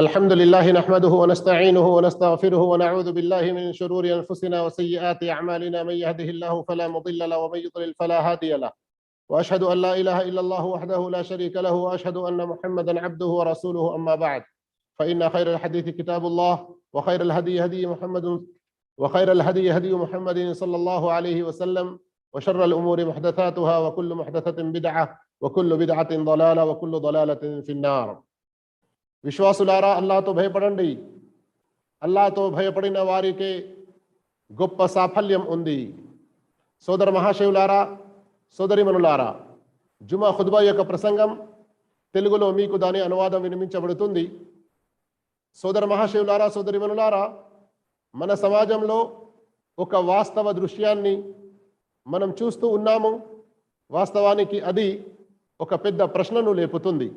الحمد لله نحمده ونستعينه ونستغفره ونعوذ بالله من شرور أنفسنا وسيئات أعمالنا من يهده الله فلا مضل له ومن يضلل فلا هادي له. وأشهد أن لا إله إلا الله وحده لا شريك له وأشهد أن محمدا عبده ورسوله أما بعد. فإن خير الحديث كتاب الله وخير الهدي هدي محمد وخير الهدي هدي محمد صلى الله عليه وسلم وشر الأمور محدثاتها وكل محدثة بدعة وكل بدعة ضلالة وكل ضلالة في النار. విశ్వాసులారా అల్లాతో భయపడండి. అల్లాతో భయపడిన వారికే గొప్ప సాఫల్యం ఉంది. సోదర మహాశివులారా సోదరిమనులారా జుమా ఖుద్బా యొక్క ప్రసంగం తెలుగులో మీకు దాని అనువాదం వినిపించబడుతుంది. సోదర మహాశివులారా సోదరిమనులారా మన సమాజంలో ఒక వాస్తవ దృశ్యాన్ని మనం చూస్తూ ఉన్నాము. వాస్తవానికి అది ఒక పెద్ద ప్రశ్నను లేపుతుంది.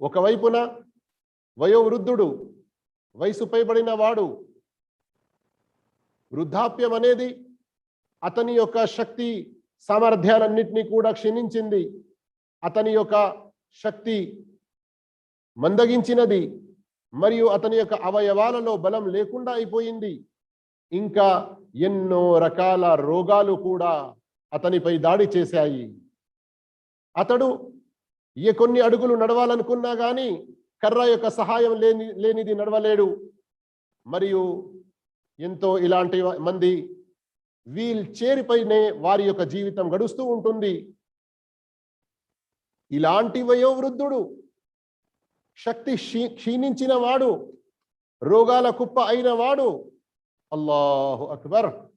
ఒకవైపున వయోవృద్ధుడు వయసు పైబడిన వాడు వృద్ధాప్యం అనేది అతని యొక్క శక్తి సామర్థ్యాలన్నింటినీ కూడా క్షీణించింది. అతని యొక్క శక్తి మందగించినది మరియు అతని యొక్క అవయవాలలో బలం లేకుండా అయిపోయింది. ఇంకా ఎన్నో రకాల రోగాలు కూడా అతనిపై దాడి చేశాయి. అతడు ఏ కొన్ని అడుగులు నడవాలనుకున్నా కానీ కర్ర యొక్క సహాయం లేని లేనిది నడవలేడు. మరియు ఎంతో ఇలాంటి మంది వీల్ చేరిపైనే వారి యొక్క జీవితం గడుస్తూ ఉంటుంది. ఇలాంటి వయోవృద్ధుడు శక్తి క్షీణించిన వాడు రోగాల కుప్ప అయిన వాడు. అల్లాహు అక్బర్.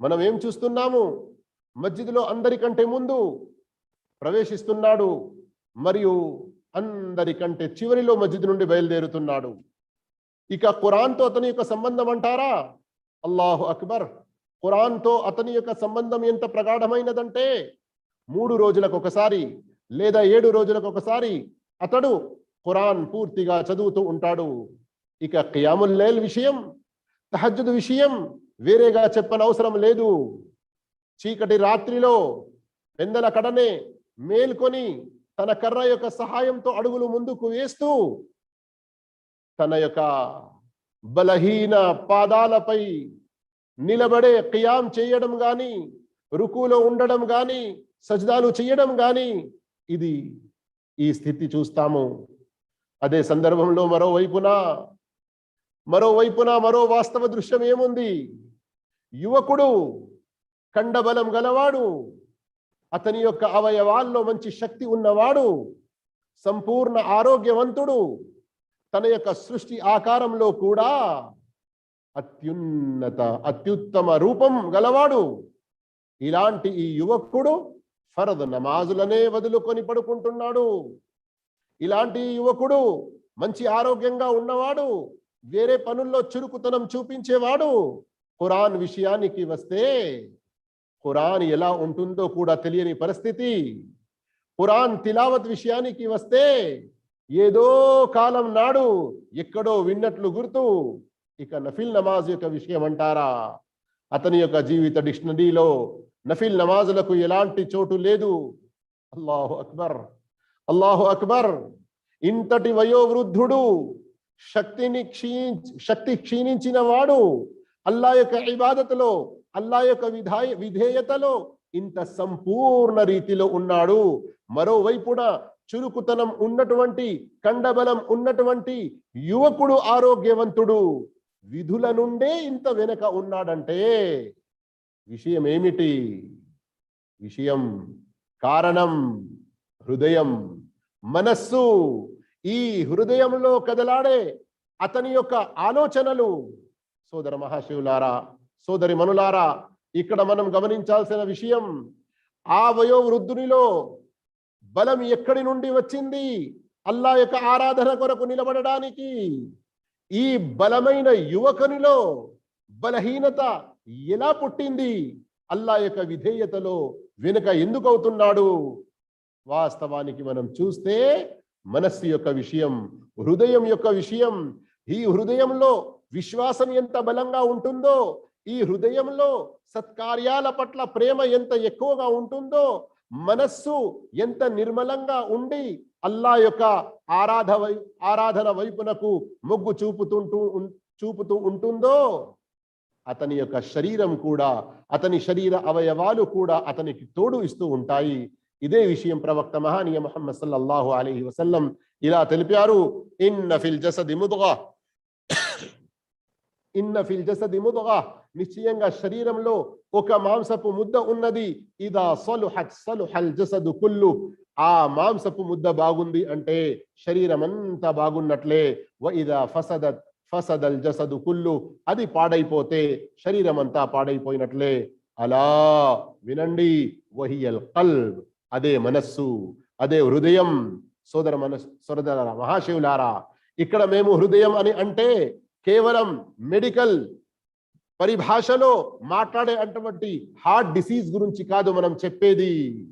మనం ఏం చూస్తున్నాము? మస్జిద్లో అందరికంటే ముందు ప్రవేశిస్తున్నాడు. మరియు అందరికంటే చివరిలో మస్జిద్ నుండి బయలుదేరుతున్నాడు. ఇక ఖురాన్తో అతని యొక్క సంబంధం అంటారా? అల్లాహు అక్బర్. ఖురాన్తో అతని యొక్క సంబంధం ఎంత ప్రగాఢమైనదంటే మూడు రోజులకు ఒకసారి లేదా ఏడు రోజులకు ఒకసారి అతడు ఖురాన్ పూర్తిగా చదువుతూ ఉంటాడు. ఇక ఖియాముల్లేల్ విషయం తహజ్జుద్ విషయం వేరేగా చెప్పనవసరం లేదు. చీకటి రాత్రిలో పెందల కడనే మేల్కొని తన కర్ర యొక్క సహాయంతో అడుగులు ముందుకు వేస్తూ తన యొక్క బలహీన పాదాలపై నిలబడే ఖియాం చేయడం గాని రుకులో ఉండడం గాని సజ్దాలు చేయడం గాని ఇది ఈ స్థితి చూస్తాము. అదే సందర్భంలో మరోవైపున మరోవైపున మరో వాస్తవ దృశ్యం ఏముంది? యువకుడు కండబలం గలవాడు అతని యొక్క అవయవాల్లో మంచి శక్తి ఉన్నవాడు సంపూర్ణ ఆరోగ్యవంతుడు తన యొక్క సృష్టి ఆకారంలో కూడా అత్యున్నత అత్యుత్తమ రూపం గలవాడు. ఇలాంటి ఈ యువకుడు ఫరద్ నమాజులనే వదులుకొని పడుకుంటున్నాడు. ఇలాంటి యువకుడు మంచి ఆరోగ్యంగా ఉన్నవాడు వేరే పనుల్లో చురుకుతనం చూపించేవాడు. ఖురాన్ విషయానికి వస్తే ఖురాన్ ఎలా ఉంటుందో కూడా తెలియని పరిస్థితి. ఖురాన్ తిలావత్ విషయానికి వస్తే ఏదో కాలం నాడు ఎక్కడో విన్నట్లు గుర్తు. ఇక నఫిల్ నమాజ్ యొక్క విషయం అంటారా? అతని యొక్క జీవిత డిక్షనరీలో నఫిల్ నమాజులకు ఎలాంటి చోటు లేదు. అల్లాహు అక్బర్ అల్లాహు అక్బర్ ఇంతటి వయోవృద్ధుడు శక్తిని క్షీణి శక్తి క్షీణించిన వాడు అల్లా యొక్క ఇబాదతలో అల్లా యొక్క విధాయ విధేయతలో ఇంత సంపూర్ణ రీతిలో ఉన్నాడు. మరోవైపున చురుకుతనం ఉన్నటువంటి కండబలం ఉన్నటువంటి యువకుడు ఆరోగ్యవంతుడు. విధుల నుండే ఇంత వెనక ఉన్నాడంటే విషయం ఏమిటి విషయం కారణం హృదయం మనస్సు. ఈ హృదయంలో కదలాడే అతని యొక్క ఆలోచనలు. సోదర మహాశివులారా సోదరి మనులారా ఇక్కడ మనం గమనించాల్సిన విషయం ఆ వయోవృద్ధునిలో బలం ఎక్కడి నుండి వచ్చింది? అల్లా యొక్క ఆరాధన కొరకు నిలబడడానికి. ఈ బలమైన యువకునిలో బలహీనత ఎలా పుట్టింది? అల్లా యొక్క విధేయతలో వెనుక ఎందుకు అవుతున్నాడు? వాస్తవానికి మనం చూస్తే మనస్సు యొక్క విషయం హృదయం యొక్క విషయం ఈ హృదయంలో విశ్వాసం ఎంత బలంగా ఉంటుందో ఈ హృదయంలో సత్కార్యాల పట్ల ప్రేమ ఎంత ఎక్కువగా ఉంటుందో మనస్సు ఎంత నిర్మలంగా ఉండి అల్లా యొక్క ఆరాధ వై ఆరాధన వైపునకు మొగ్గు చూపుతుంటూ చూపుతూ ఉంటుందో అతని యొక్క శరీరం కూడా అతని శరీర అవయవాలు కూడా అతనికి తోడు ఇస్తూ ఉంటాయి. ఇదే విషయం ప్రవక్త మహానీయ ముహమ్మద్ సల్లల్లాహు అలైహి వసల్లం ఇలా తెలిపారు. ఇన్ ఫిల్ జసది ముదుగా ఇన్ ఫిల్ జసది ముదుగా నిశ్చయంగా శరీరంలో ఒక మాంసపు ముద్ద ఉన్నది. ఇదా సలుహత్ సలుహల్ జసదు కుల్లు. ఆ మాంసపు ముద్ద బాగుంది అంటే శరీరం అంతా బాగున్నట్లే. వ ఇదా ఫసదత్ ఫసదల్ జసదు కుల్లు. అది పాడైపోతే శరీరం అంతా పాడైపోయినట్లే. అలా వినండి. వహియల్ కల్బ్. అదే మనస్సు. అదే హృదయం. సోదర మనస్ సోదర మహాశివులారా ఇక్కడ మేము హృదయం అని అంటే కేవలం మెడికల్ పరిభాషలో మాట్లాడే అటువంటి హార్ట్ డిసీజ్ గురించి కాదు మనం చెప్పేది.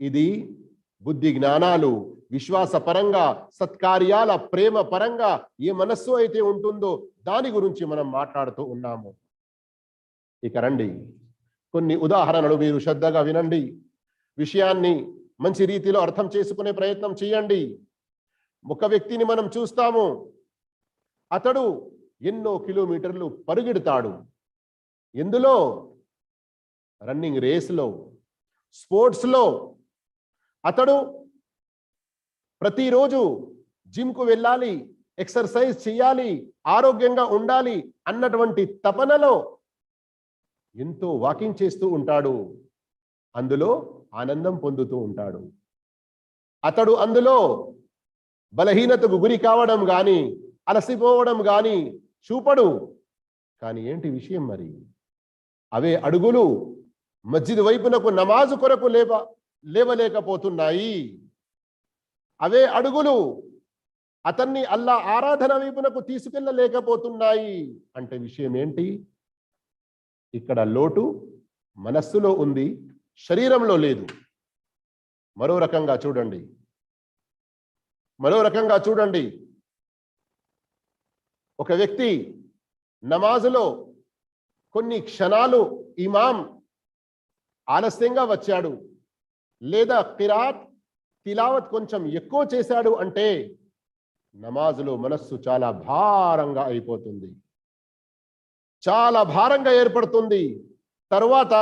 ఇది బుద్ధి జ్ఞానాలు విశ్వాస పరంగా సత్కార్యాల ప్రేమ పరంగా ఏ మనస్సు అయితే ఉంటుందో దాని గురించి మనం మాట్లాడుతూ ఉన్నాము. ఇక రండి. కొన్ని ఉదాహరణలు మీరు శ్రద్ధగా వినండి. విషయాన్ని మంచి రీతిలో అర్థం చేసుకునే ప్రయత్నం చేయండి. ఒక వ్యక్తిని మనం చూస్తాము. అతడు ఎన్నో కిలోమీటర్లు పరుగెడతాడు. ఎందులో? రన్నింగ్ రేస్లో స్పోర్ట్స్లో. అతడు ప్రతిరోజు జిమ్కు వెళ్ళాలి ఎక్సర్సైజ్ చేయాలి ఆరోగ్యంగా ఉండాలి అన్నటువంటి తపనలో ఎంతో వాకింగ్ చేస్తూ ఉంటాడు. అందులో ఆనందం పొందుతూ ఉంటాడు. అతడు అందులో బలహీనతకు గురి కావడం కానీ అలసిపోవడం కానీ చూపడు. కానీ ఏంటి విషయం మరి? అవే అడుగులు మస్జిద్ వైపునకు నమాజు కొరకు లేవ లేవలేకపోతున్నాయి. అవే అడుగులు అతన్ని అల్లా ఆరాధన వైపునకు తీసుకెళ్ళలేకపోతున్నాయి అంటే విషయం ఏంటి? ఇక్కడ లోటు మనస్సులో ఉంది శరీరంలో లేదు. మరో రకంగా చూడండి. మరో రకంగా చూడండి. ఒక వ్యక్తి నమాజులో కొన్ని క్షణాలు ఇమాం ఆలస్యంగా వచ్చాడు లేదా కిరాత్ తిలావత్ కొంచెం ఎక్కువ చేశాడు అంటే నమాజులో మనస్సు చాలా భారంగా అయిపోతుంది. చాలా భారంగా ఏర్పడుతుంది. తరువాత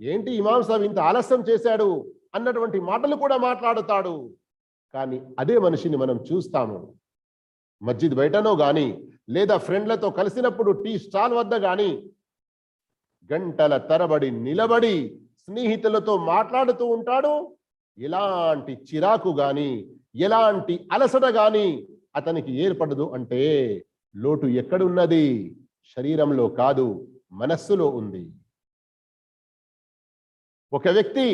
ఏంటి ఇమాం సాబ్ ఇంత ఆలస్యం చేశాడు అన్నటువంటి మాటలు కూడా మాట్లాడుతాడు. కానీ అదే మనిషిని మనం చూస్తాము. మస్జిద్ బయటనో కానీ లేదా ఫ్రెండ్లతో కలిసినప్పుడు టీ స్టాల్ వద్ద కానీ గంటల తరబడి నిలబడి స్నేహితులతో మాట్లాడుతూ ఉంటాడు. ఎలాంటి చిరాకు గాని ఎలాంటి అలసట గాని అతనికి ఏర్పడదు అంటే లోటు ఎక్కడున్నది? శరీరంలో కాదు మనస్సులో ఉంది. ఒక వ్యక్తి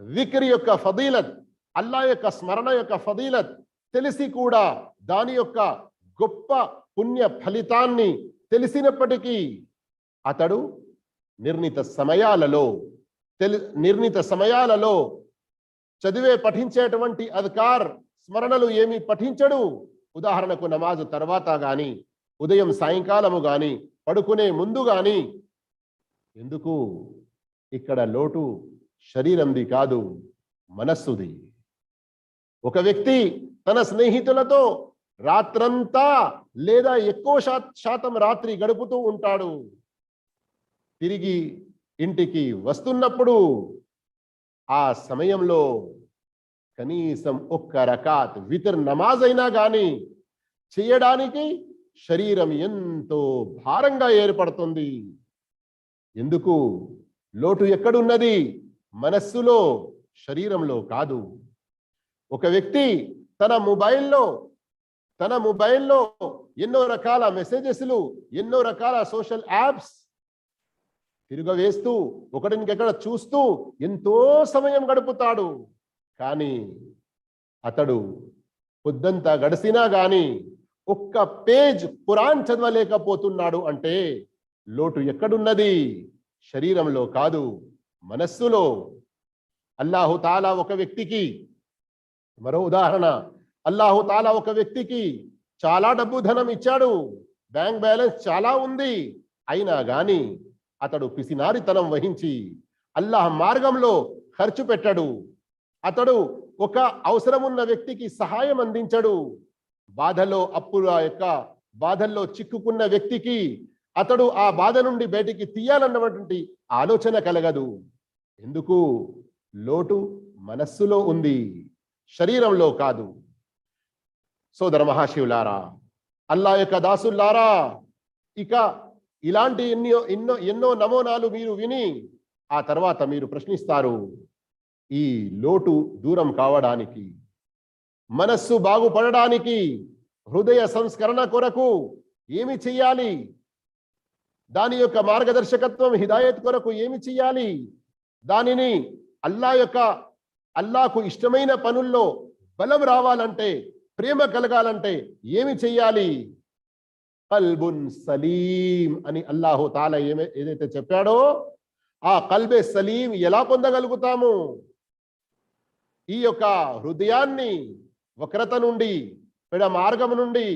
విక్రి యొక్క ఫదీలత్ అల్లా యొక్క స్మరణ యొక్క ఫదీలత్ తెలిసి కూడా దాని యొక్క గొప్ప పుణ్య ఫలితాన్ని తెలిసినప్పటికీ అతడు నిర్ణీత సమయాలలో తెలి నిర్ణీత సమయాలలో చదివే పఠించేటువంటి అధికార్ స్మరణలు ఏమి పఠించడు. ఉదాహరణకు నమాజు తర్వాత గాని ఉదయం సాయంకాలము గాని పడుకునే ముందు గాని ఎందుకు ఇక్కడ లోటు శరీరంది కాదు మనస్సుది. ఒక వ్యక్తి తన స్నేహితులతో రాత్రంతా లేదా ఎక్కువ శాత శాతం రాత్రి గడుపుతూ ఉంటాడు. తిరిగి ఇంటికి వస్తున్నప్పుడు ఆ సమయంలో కనీసం ఒక్క రకాత్ వితర్ నమాజ్ అయినా కానీ చేయడానికి శరీరం ఎంతో భారంగా ఏర్పడుతుంది. ఎందుకు? లోటు ఎక్కడున్నది? మనస్సులో శరీరంలో కాదు. ఒక వ్యక్తి తన మొబైల్లో తన మొబైల్లో ఎన్నో రకాల మెసేజెస్లు ఎన్నో రకాల సోషల్ యాప్స్ తిరగవేస్తూ ఒకటినికెక్కడ చూస్తూ ఎంతో సమయం గడుపుతాడు. కానీ అతడు పొద్దంతా గడిసినా గాని ఒక్క పేజ్ ఖురాన్ చదవలేకపోతున్నాడు అంటే లోటు ఎక్కడున్నది? శరీరంలో కాదు మనస్సులో. అల్లాహు తాలా ఒక వ్యక్తికి మరో ఉదాహరణ అల్లాహు తాలా ఒక వ్యక్తికి చాలా డబ్బు ధనం ఇచ్చాడు. బ్యాంక్ బ్యాలెన్స్ చాలా ఉంది. అయినా గాని అతడు పిసినారితనం వహించి అల్లాహ్ మార్గంలో ఖర్చు పెట్టడు. అతడు ఒక అవసరం ఉన్న వ్యక్తికి సహాయం అందించడు. బాధలో అప్పుల యొక్క బాధల్లో చిక్కుకున్న వ్యక్తికి అతడు ఆ బాధ నుండి బయటికి తీయాలన్నటువంటి ఆలోచన కలగదు. ఎందుకు? లోటు మనస్సులో ఉంది. శరీరంలో కాదు. సోదర మహాశివులారా అల్లా యొక్క దాసుల్లారా ఇక ఇలాంటి ఎన్నో ఎన్నో ఎన్నో నమూనాలు మీరు విని ఆ తర్వాత మీరు ప్రశ్నిస్తారు ఈ లోటు దూరం కావడానికి మనస్సు బాగుపడడానికి హృదయ సంస్కరణ కొరకు ఏమి చెయ్యాలి దాని యొక్క మార్గదర్శకత్వం హిదాయత్ కొరకు ఏమి చెయ్యాలి దానిని అల్లా యొక్క అల్లాకు ఇష్టమైన పనుల్లో బలం రావాలంటే ప్రేమ కలగాలంటే ఏమి చెయ్యాలి? కల్బున్ సలీం అని అల్లాహు తాల ఏమే ఏదైతే చెప్పాడో ఆ కల్బే సలీం ఎలా పొందగలుగుతాము? ఈ యొక్క హృదయాన్ని వక్రత నుండి పెడ మార్గం నుండి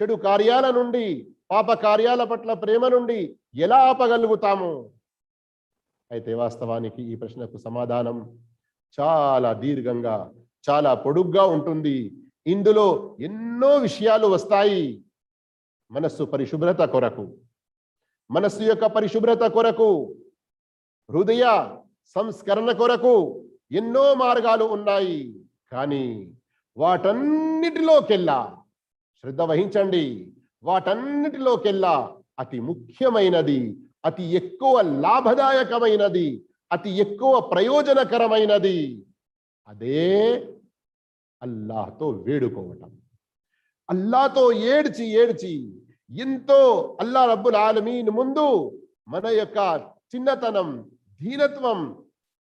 చెడు కార్యాల నుండి పాప కార్యాల పట్ల ప్రేమ నుండి ఎలా ఆపగలుగుతాము? అయితే వాస్తవానికి ఈ ప్రశ్నకు సమాధానం చాలా దీర్ఘంగా చాలా పొడుగ్గా ఉంటుంది. ఇందులో ఎన్నో విషయాలు వస్తాయి. మనస్సు పరిశుభ్రత కొరకు మనస్సు యొక్క పరిశుభ్రత కొరకు హృదయ సంస్కరణ కొరకు ఎన్నో మార్గాలు ఉన్నాయి. కానీ వాటన్నిటిలోకెల్లా శ్రద్ధ వహించండి వాటన్నిటిలోకెల్లా అతి ముఖ్యమైనది అతి ఎక్కువ లాభదాయకమైనది అతి ఎక్కువ ప్రయోజనకరమైనది. అదే అల్లాహతో వేడుకోవటం. అల్లాతో ఏడ్చి ఏడ్చి ఎంతో అల్లా రబ్బుల్ ఆలమీన్ ముందు మన యొక్క చిన్నతనం ధీనత్వం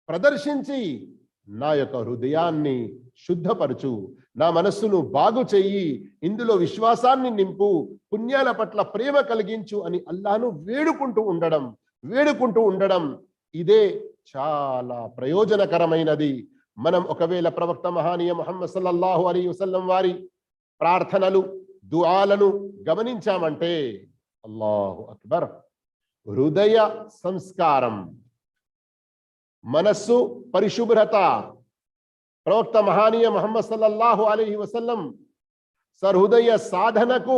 ప్రదర్శించి నా యొక్క హృదయాన్ని శుద్ధపరచు. నా మనస్సును బాగు చెయ్యి. ఇందులో విశ్వాసాన్ని నింపు. పుణ్యాల పట్ల ప్రేమ కలిగించు అని అల్లాను వేడుకుంటూ ఉండడం వేడుకుంటూ ఉండడం ఇదే చాలా ప్రయోజనకరమైనది. మనం ఒకవేళ ప్రవక్త మహానీయ మొహమ్మద్ సల్లల్లాహు అలీ వసల్లం వారి ప్రార్థనలు దుఆలను గమనించామంటే అల్లాహు అక్బర్ హృదయ సంస్కారం మనస్సు పరిశుభ్రత. ప్రవక్త మహానీయ ముహమ్మద్ సల్లల్లాహు అలీ వసల్లం సహృదయ సాధనకు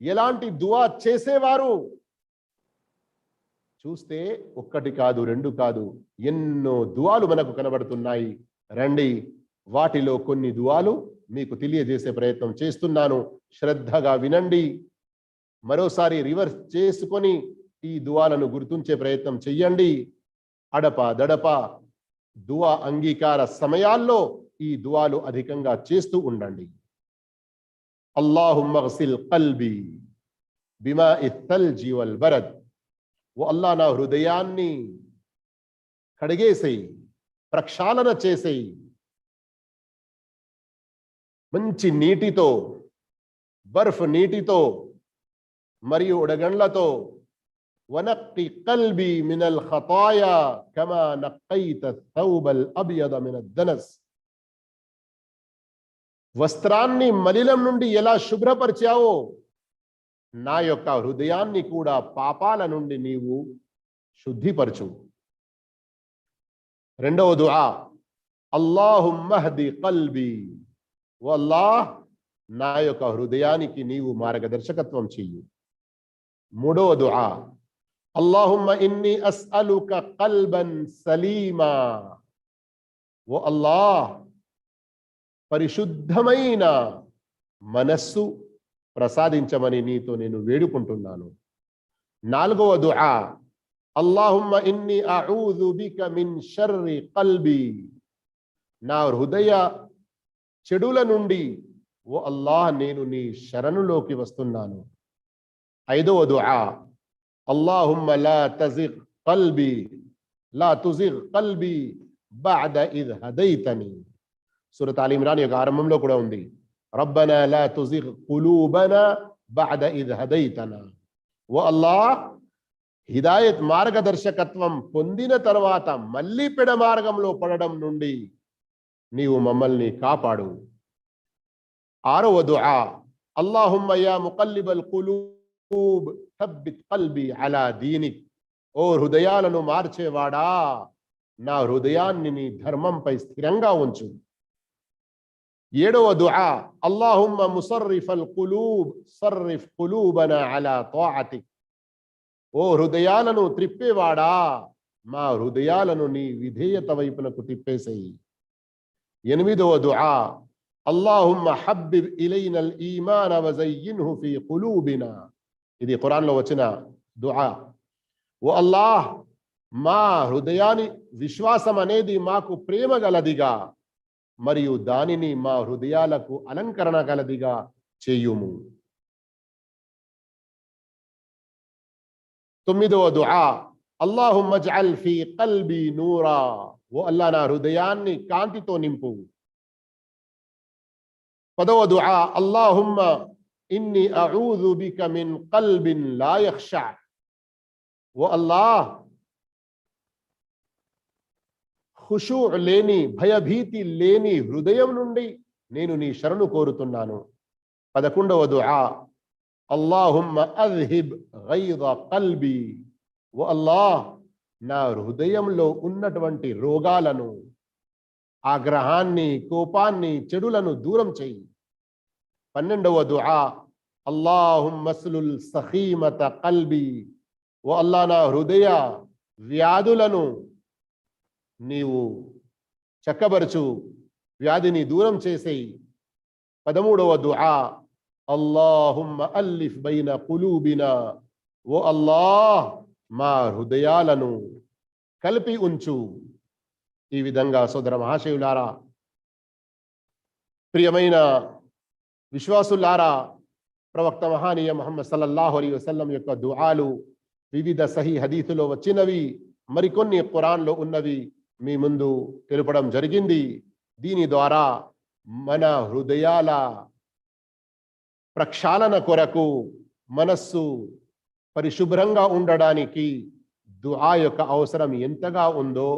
ఎలాంటి దువా చేసేవారు? చూస్తే ఒక్కటి కాదు రెండు కాదు ఎన్నో దువాలు మనకు కనబడుతున్నాయి. రండి. వాటిలో కొన్ని దువాలు మీకు తెలియజేసే ప్రయత్నం చేస్తున్నాను. శ్రద్ధగా వినండి. మరోసారి రివర్స్ చేసుకొని ఈ దువాలను గుర్తుంచే ప్రయత్నం చెయ్యండి. అడప దడప దువా అంగీకార సమయాల్లో ఈ దువాలు అధికంగా చేస్తూ ఉండండి. అల్లాహుమ్మసిల్ కల్బి బిమా ఇత్తల్ జీవల్ బరద్ ఓ అల్లా నా హృదయాన్ని కడిగేసేయి. ప్రక్షాళన చేసేయి. మంచి నీటితో బర్ఫ్ నీటితో మరియు ఉడగండ్లతో వనక్కి కల్బి మినల్ ఖతాయా కమా నక్కైత తౌబల్ అబియద మిన దనస్ వస్త్రాన్ని మలిలం నుండి ఎలా శుభ్రపరిచావో నా యొక్క హృదయాన్ని కూడా పాపాల నుండి నీవు శుద్ధిపరచు రెండవ దుఆ. అల్లాహుమ్మహది కల్బి. వల్లాహ్ నా యొక్క హృదయానికి నీవు మార్గదర్శకత్వం చెయ్యి. మూడవ దుఆ. అల్లాహుమ్మ ఇన్ని అస్అలుక కల్బన్ సలీమా. ఓ అల్లాహ్ పరిశుద్ధమైన మనస్సు ప్రసాదించమని నీతో నేను వేడుకుంటున్నాను. నాలుగవ దుఆ. అల్లాహుమ్మ ఇన్ని అఊదు బిక మిన్ షర్రి కల్బి నా హృదయ చెడుల నుండి ఓ అల్లాహ్ నేను నీ శరణులోకి వస్తున్నాను ఐదవ దుఆ అల్లాహుమ్మ లా తజిగ్ కల్బి లా తుజిగ్ కల్బి బఅద ఇద్ హదైతని సూరత్ అలీ ఇమ్రాన్ యొక్క ఆరంభంలో కూడా ఉంది రబ్బనా లా తుజిగ్ కులూబనా బఅద ఇద్ హదైతనా ఓ అల్లాహ్ హిదాయత్ మార్గదర్శకత్వం పొందిన తర్వాత మళ్ళీ పెడ మార్గంలో పడడం నుండి నీవు మమ్మల్ని కాపాడు. ఆరవ దుఆ అల్లాహుమ్మ యా ముకల్లిబల్ కులూబ్ థబ్బిత్ కల్బి అలా దీనిక్. ఓ హృదయాలను మార్చేవాడా? నా హృదయాన్ని నీ ధర్మంపై స్థిరంగా ఉంచు. ఏడవ దుఆ అల్లాహుమ్మ ముసర్రిఫల్ కులూబ్ సర్రిఫ్ కులూబన అలా తాఅతిక్. ఓ హృదయాలను త్రిప్పేవాడా? మా హృదయాలను నీ విధేయత వైపునకు తిప్పేసేయి. ఎనిమిదవ దుఆ. అల్లాహుమ్మ హబ్బిబ్ ఇలైనల్ ఈమాన వజయ్యిన్హు ఫీ కులూబినా ఇది ఖురాన్లో వచ్చిన దుఆ. ఓ అల్లాహ్ మా హృదయాన్ని విశ్వాసం అనేది మాకు ప్రేమ గలదిగా మరియు దానిని మా హృదయాలకు అలంకరణ గలదిగా చేయుము. తొమ్మిదవ దుఆ. అల్లాహుమ్మ జఅల్ ఫీ కల్బి నూరా. ఓ అల్లా నా హృదయాన్ని కాంతితో నింపు. పదవ దుఆ. అల్లాహుమ్మ ఇన్ని అఊదు బిక మిన్ కల్బిన్ లా యఖ్షా. ఓ అల్లాహ్ ఖుషూ లేని భయభీతి లేని హృదయం నుండి నేను నీ శరణు కోరుతున్నాను. పదకొండవ దుఆ. అల్లాహుమ్మ అజ్హిబ్ గైద కల్బి. ఓ అల్లాహ్ నా హృదయంలో ఉన్నటువంటి రోగాలను ఆగ్రహాన్ని కోపాన్ని చెడులను దూరం చెయ్యి పన్నెండవ దుఆ అల్లాహుమ్మస్లుల్ సహీమత కల్బి. ఓ అల్లా నా హృదయ వ్యాధులను నీవు చక్కబరచు వ్యాధిని దూరం చేసేయి. పదమూడవ దుఆ అల్లాహుమ్మ అల్లిఫ్ బైన కులూబినా ఓ అల్లాహ్ మా హృదయాలను కలిపి ఉంచు. ఈ విధంగా సోదర మహాశయులారా ప్రియమైన విశ్వాసులారా ప్రవక్త మహానీయ మహమ్మద్ సల్లల్లాహు అలీ వసల్లం యొక్క దుఆలు వివిధ సహీ హదీసులో వచ్చినవి మరికొన్ని ఖురాన్లో ఉన్నవి మీ ముందు తెలుపడం జరిగింది. దీని ద్వారా మన హృదయాల ప్రక్షాళన కొరకు మనస్సు పరిశుభ్రంగా ఉండడానికి దుఆ యొక్క అవసరం ఎంతగా ఉందో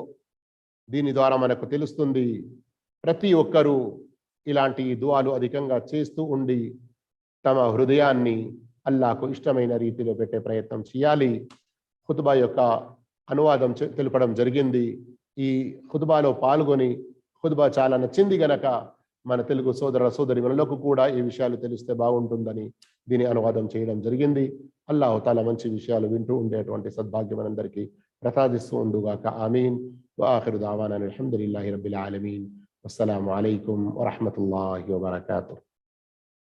దీని ద్వారా మనకు తెలుస్తుంది. ప్రతి ఒక్కరూ ఇలాంటి దుఆలు అధికంగా చేస్తూ ఉండి తమ హృదయాన్ని అల్లాకు ఇష్టమైన రీతిలో పెట్టే ప్రయత్నం చేయాలి. ఖుతుబా యొక్క అనువాదం తెలుపడం జరిగింది. ఈ ఖుతుబాలో పాల్గొని ఖుతుబా చాలా నచ్చింది గనక మన తెలుగు సోదర సోదరి మనలకు కూడా ఈ విషయాలు తెలిస్తే బాగుంటుందని దీని అనువాదం చేయడం జరిగింది. అల్లాహు తాలా మంచి విషయాలు వింటూ ఉండేటువంటి సద్భాగ్యం మనందరికీ ప్రసాదిస్తూ ఉండుగాక. ఆమీన్. వాఖరు దావానా అల్హమ్దులిల్లాహి రబ్బిల్ ఆలమీన్. అస్సలం అలైకుం వరహమతుల్లాహి వబరకాతుహ్